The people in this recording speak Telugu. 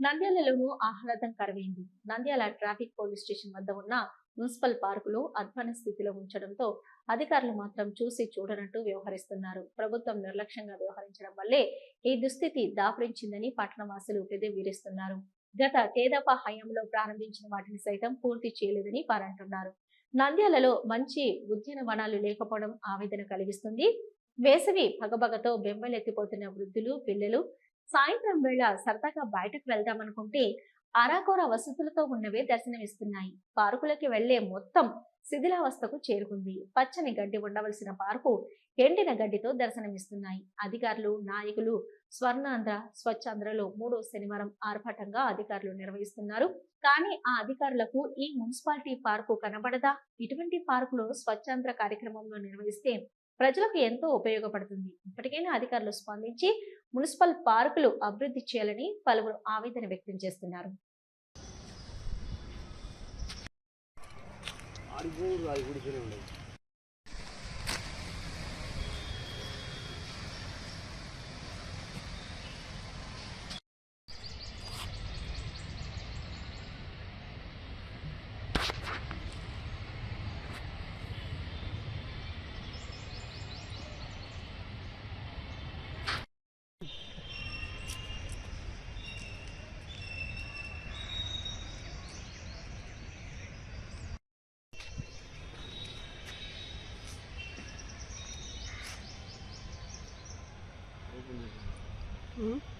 నంద్యాలలోనూ ఆహ్లాదం కరవైంది నంద్యాల ట్రాఫిక్ పోలీస్ స్టేషన్ వద్ద ఉన్న మున్సిపల్ పార్కులో అధ్వాన స్థితిలో ఉంచడంతో అధికారులు మాత్రం చూసి చూడనట్టు వ్యవహరిస్తున్నారు. ప్రభుత్వం నిర్లక్ష్యంగా వ్యవహరించడం వల్లే ఈ దుస్థితి దాపురించిందని పట్టణవాసులు వీరిస్తున్నారు గత తేదప హయాంలో ప్రారంభించిన వాటిని సైతం పూర్తి చేయలేదని వారంటున్నారు. నంద్యాలలో మంచి ఉద్యానవనాలు లేకపోవడం ఆవేదన కలిగిస్తుంది. వేసవి పగబగతో బెంబలెత్తిపోతున్న వృద్ధులు పిల్లలు సాయంత్రం వేళ సరదాగా బయటకు వెళ్దామనుకుంటే అరాకొర వసతులతో ఉన్నవే దర్శనమిస్తున్నాయి. పార్కులకి వెళ్ళే మొత్తం శిథిలావస్థకు చేరుకుంది. పచ్చని గడ్డి ఉండవలసిన పార్కు ఎండిన గడ్డితో దర్శనమిస్తున్నాయి. అధికారులు నాయకులు స్వర్ణాంధ్ర స్వచ్ఛాంధ్రలో మూడో శనివారం ఆర్భాటంగా అధికారులు నిర్వహిస్తున్నారు. కానీ ఆ అధికారులకు ఈ మున్సిపాలిటీ పార్కు కనబడదా? ఇటువంటి పార్కులో స్వచ్ఛాంధ్ర కార్యక్రమంలో నిర్వహిస్తే ప్రజలకు ఎంతో ఉపయోగపడుతుంది. ఇప్పటికైనా అధికారులు స్పందించి మున్సిపల్ పార్కులు అభివృద్ధి చేయాలని పలువురు ఆవేదన వ్యక్తం చేస్తున్నారు. ఆడిపోరు Mm-hmm.